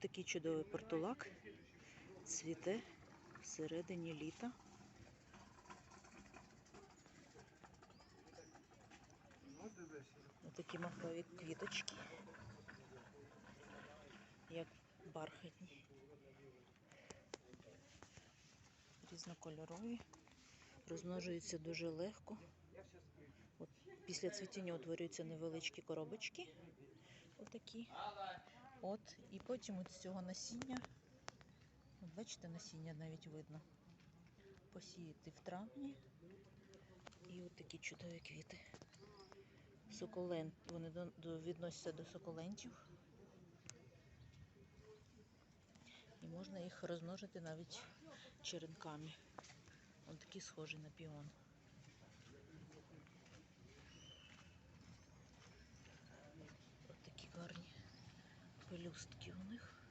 Отакий чудовий портулак цвіте всередині літа. Отакі махрові квіточки, як бархатні, різнокольорові, розмножуються дуже легко. От після цвітіння утворюються невеличкі коробочки. Отакі. От, і потім от з цього насіння, бачите, насіння навіть видно. Посіяти в травні. І от такі чудові квіти. Суколент, вони до, до, відносяться до суколентів. І можна їх розмножити навіть черенками. Ось такі схожі на піон. Ось такі гарні пелюстки у них.